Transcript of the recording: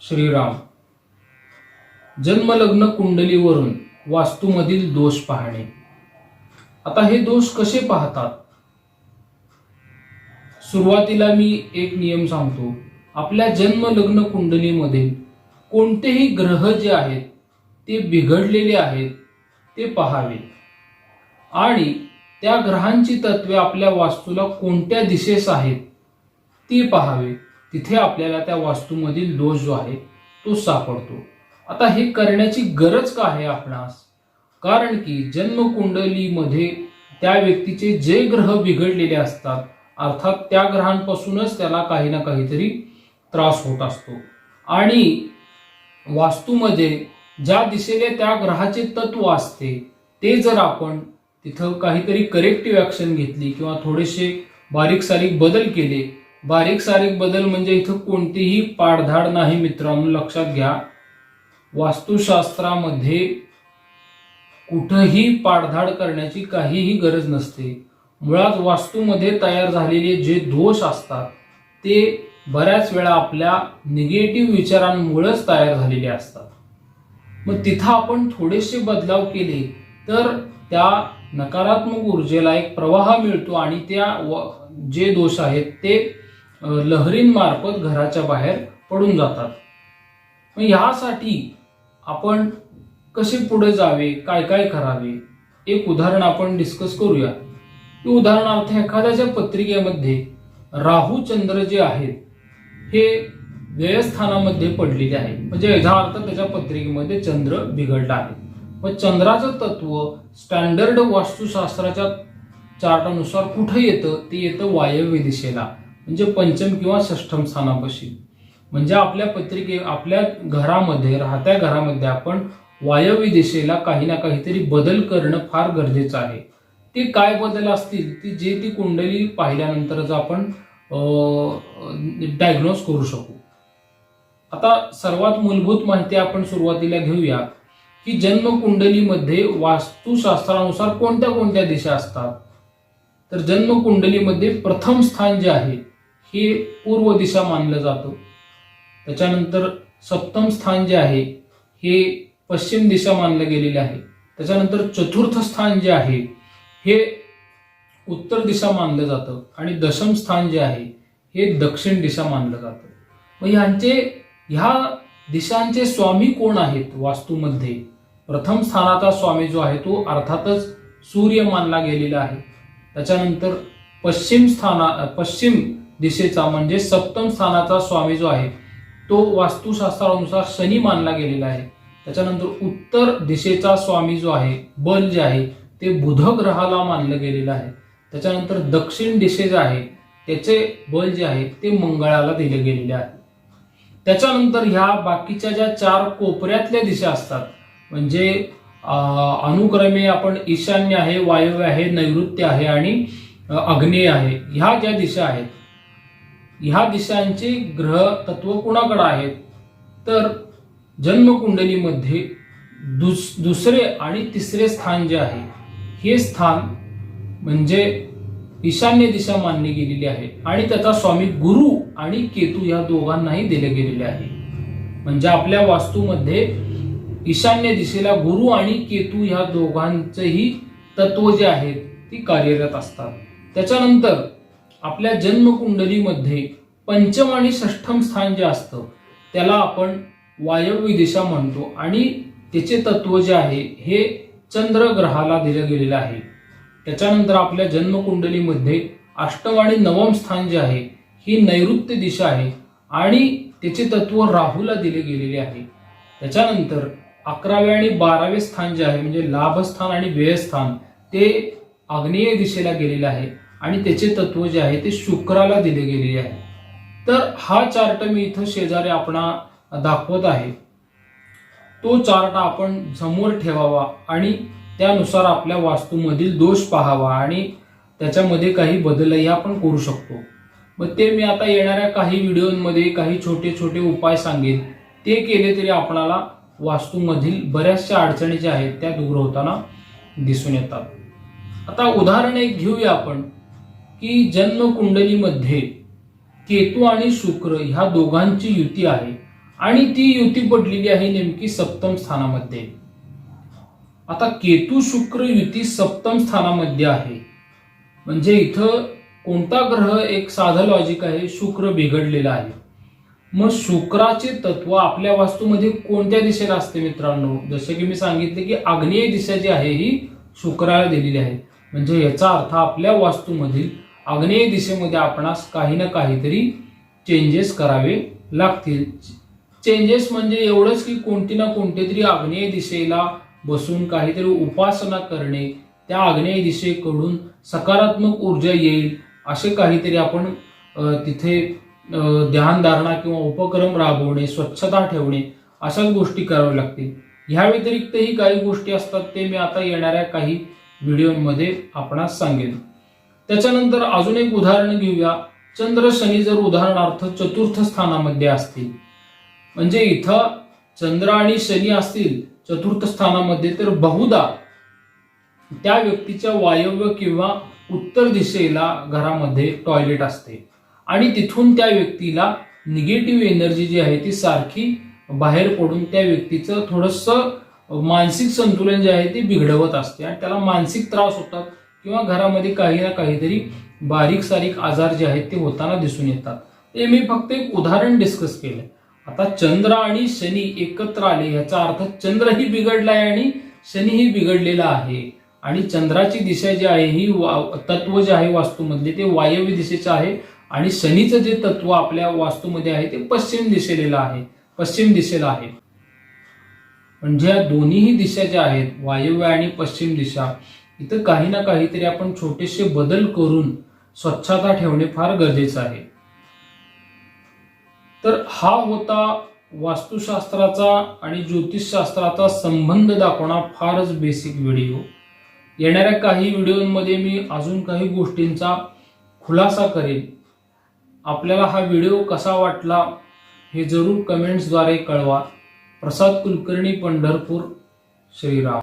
श्रीराम. जन्मलग्न कुंडलीवरून वास्तूमधील दोष पाहणे. आता हे दोष कसे पाहतात? सुरुवातीला मी एक नियम सांगतो. आपल्या जन्मलग्न कुंडलीमध्ये कोणतेही ग्रह जे आहेत ते बिघडलेले आहेत ते पहावे. आणि त्या ग्रहांची तत्वे आपल्या वास्तूला कोणत्या दिशेस आहेत ती पाहावे. तिथे आपल्याला त्या वास्तूमधील दोष जो आहे तो सापडतो. आता हे करण्याची गरज का आहे आपणास? कारण की जन्मकुंडलीमध्ये त्या व्यक्तीचे जे ग्रह बिघडलेले असतात अर्थात त्या ग्रहांपासूनच त्याला काही ना काहीतरी त्रास होत असतो. आणि वास्तूमध्ये ज्या दिशेने त्या ग्रहाचे तत्व असते ते जर आपण तिथं काहीतरी करेक्टिव्ह ॲक्शन घेतली किंवा थोडेसे बारीक सारीक बदल केले बारीक सारीक बदल म्हणजे इथं कोणतीही पाडधाड नाही मित्रांनो. लक्षात घ्या. वास्तुशास्त्रामध्ये कुठंही पाडधाड करण्याची काहीही गरज नसते. मुळात वास्तूमध्ये तयार झालेले जे दोष असतात ते बऱ्याच वेळा आपल्या निगेटिव्ह विचारांमुळेच तयार झालेले असतात. मग तिथं आपण थोडेसे बदलाव केले तर त्या नकारात्मक ऊर्जेला एक प्रवाह मिळतो आणि त्या जे दोष आहेत ते लहरींमार्फत घराच्या बाहेर पडून जातात. मग ह्यासाठी आपण कसे पुढे जावे काय काय करावे? एक उदाहरण आपण डिस्कस करूया. की उदाहरणार्थ एखाद्याच्या पत्रिकेमध्ये राहू चंद्र जे आहेत हे व्ययस्थानामध्ये पडलेले आहे म्हणजे याचा अर्थ त्याच्या पत्रिकेमध्ये चंद्र बिघडला आहे. मग चंद्राचं तत्व स्टँडर्ड वास्तुशास्त्राच्या चार्टानुसार कुठं येतं? ते येतं वायव्य दिशेला. म्हणजे पंचम किंवा षष्ठम स्थानापाशी. म्हणजे आपल्या पत्रिके आपल्या घरामध्ये राहत्या घरामध्ये आपण वायव्य दिशेला काही ना काहीतरी बदल करणं फार गरजेचं आहे. ते काय बदल असतील ती जे ती कुंडली पाहिल्यानंतरच आपण डायग्नोज करू शकू. आता सर्वात मूलभूत माहिती आपण सुरुवातीला घेऊया की जन्म कुंडलीमध्ये वास्तुशास्त्रानुसार कोणत्या कोणत्या दिशा असतात? तर जन्म कुंडलीमध्ये प्रथम स्थान जे आहे हे पूर्व दिशा मानलं जातं. त्याच्यानंतर सप्तम स्थान जे आहे हे पश्चिम दिशा मानलं गेलेले आहे. त्याच्यानंतर चतुर्थ स्थान जे आहे हे उत्तर दिशा मानलं जातं आणि दशम स्थान जे आहे हे दक्षिण दिशा मानलं जातं. मग ह्यांचे ह्या दिशांचे स्वामी कोण आहेत वास्तूमध्ये? प्रथम स्थानाचा स्वामी जो आहे तो अर्थातच सूर्य मानला गेलेला आहे. त्याच्यानंतर पश्चिम स्थाना पश्चिम दिशेचा म्हणजे सप्तम स्थानाचा स्वामी जो आहे तो वास्तुशास्त्रानुसार शनी मानला गेलेला आहे. त्याच्यानंतर उत्तर दिशेचा स्वामी जो आहे बल जे आहे ते बुध ग्रहाला मानलं गेलेलं आहे. त्याच्यानंतर दक्षिण दिशे जे आहे त्याचे बल जे आहे ते मंगळाला दिले गेलेले आहे. त्याच्यानंतर ह्या बाकीच्या ज्या चार कोपऱ्यातल्या दिशा असतात म्हणजे अनुक्रमे आपण ईशान्य आहे वायव्य आहे नैऋत्य आहे आणि अग्नेय आग्नेय आहे ह्या ज्या दिशा आहेत ह्या दिशांचे ग्रह तत्व कुणाकडे आहेत? तर जन्मकुंडलीमध्ये दुस दुसरे आणि तिसरे स्थान जे आहे हे स्थान म्हणजे ईशान्य दिशा मानली गेलेली आहे आणि त्याचा स्वामी गुरु आणि केतू या दोघांनाही दिले गेलेले आहे. म्हणजे आपल्या वास्तूमध्ये ईशान्य दिशेला गुरु आणि केतू ह्या दोघांचेही तत्व जे आहेत ती कार्यरत असतात. त्याच्यानंतर आपल्या जन्मकुंडलीमध्ये पंचम आणि षष्ठम स्थान जे असतं त्याला आपण वायव्य दिशा म्हणतो आणि त्याचे तत्व जे आहे हे चंद्र ग्रहाला दिलं गेलेलं आहे. त्याच्यानंतर आपल्या जन्मकुंडलीमध्ये अष्टम आणि नवम स्थान जे आहे ही नैऋत्य दिशा आहे आणि त्याचे तत्व राहूला दिले गेलेले आहे. त्याच्यानंतर अकरावे आणि बारावे स्थान जे आहे म्हणजे लाभस्थान आणि व्ययस्थान ते आग्नेय दिशेला गेलेले आहे. आणि त्याचे तत्व जे आहे ते शुक्राला दिले गेलेले आहे. तर हा चार्ट मी इथं शेजारी आपणा दाखवत आहे. तो चार्ट आपण समोर ठेवावा आणि त्यानुसार आपल्या वास्तूमधील दोष पाहावा आणि त्याच्यामध्ये काही बदलही आपण करू शकतो. मग ते मी आता येणाऱ्या काही व्हिडिओमध्ये काही छोटे छोटे उपाय सांगेन. ते केले तरी आपणाला वास्तूमधील बऱ्याचशा अडचणी ज्या आहेत त्या दूर होताना दिसून येतात. आता उदाहरण एक घेऊया आपण. की जन्म कुंडलीमध्ये केतू आणि शुक्र ह्या दोघांची युती आहे. आणि ती युती पडलेली आहे नेमकी सप्तम स्थानामध्ये. आता केतू शुक्र युती सप्तम स्थानामध्ये आहे. म्हणजे इथं कोणता ग्रह एक साधं लॉजिक आहे? शुक्र बिघडलेला आहे. मग शुक्राचे तत्व आपल्या वास्तूमध्ये कोणत्या दिशेला असते मित्रांनो? जसे की मी सांगितले की आग्नेय दिशा जी आहे ही शुक्राला दिलेली आहे. म्हणजे याचा अर्थ आपल्या वास्तूमधील आग्नेय दिशेमध्ये आपणास काही ना काहीतरी चेंजेस करावे लागतील. चेंजेस म्हणजे एवढंच की कोणती ना कोणते तरी आग्नेय दिशेला बसून काहीतरी उपासना करणे त्या आग्नेय दिशेकडून सकारात्मक ऊर्जा येईल असे काहीतरी आपण तिथे ध्यानधारणा किंवा उपक्रम राबवणे स्वच्छता ठेवणे अशाच गोष्टी कराव्या लागतील. ह्या व्यतिरिक्तही काही गोष्टी असतात ते मी आता येणाऱ्या काही व्हिडिओमध्ये आपणास सांगेन. त्याच्यानंतर अजून एक उदाहरण घेऊया. चंद्र शनी जर उदाहरणार्थ चतुर्थ स्थानामध्ये असतील म्हणजे इथं चंद्र आणि शनी असतील चतुर्थ स्थानामध्ये तर बहुधा त्या व्यक्तीच्या वायव्य किंवा उत्तर दिशेला घरामध्ये टॉयलेट असते. आणि तिथून त्या व्यक्तीला निगेटिव्ह एनर्जी जी आहे ती सारखी बाहेर पडून त्या व्यक्तीचं थोडंसं मानसिक संतुलन जे आहे ते बिघडवत असते. आणि त्याला मानसिक त्रास होतात. किंवा घरामध्ये काही ना काहीतरी बारीक सारीक आजार जे आहेत ते होताना दिसून येतात. ते मी फक्त एक उदाहरण डिस्कस केलंय. आता चंद्र आणि शनी एकत्र आले याचा अर्थ चंद्रही बिघडलाय आणि शनीही बिघडलेला आहे. आणि चंद्राची दिशा जी आहे ही तत्व जे आहे वास्तूमधले ते वायव्य दिशेचं आहे आणि शनीचं जे तत्व आपल्या वास्तूमध्ये आहे ते पश्चिम दिशेला आहे पश्चिम दिशेला आहे. म्हणजे या दोन्हीही दिशा ज्या आहेत वायव्य आणि पश्चिम दिशा इथं काही ना काहीतरी आपण छोटेसे बदल करून स्वच्छता ठेवणे फार गरजेचं आहे. तर हा होता वास्तुशास्त्राचा आणि ज्योतिषशास्त्राचा संबंध दाखवणा फारच बेसिक व्हिडिओ येणाऱ्या काही व्हिडिओमध्ये मी अजून काही गोष्टींचा खुलासा करेन. आपल्याला हा व्हिडिओ कसा वाटला हे जरूर कमेंट्सद्वारे कळवा. प्रसाद कुलकर्णी पंढरपूर श्रीराम.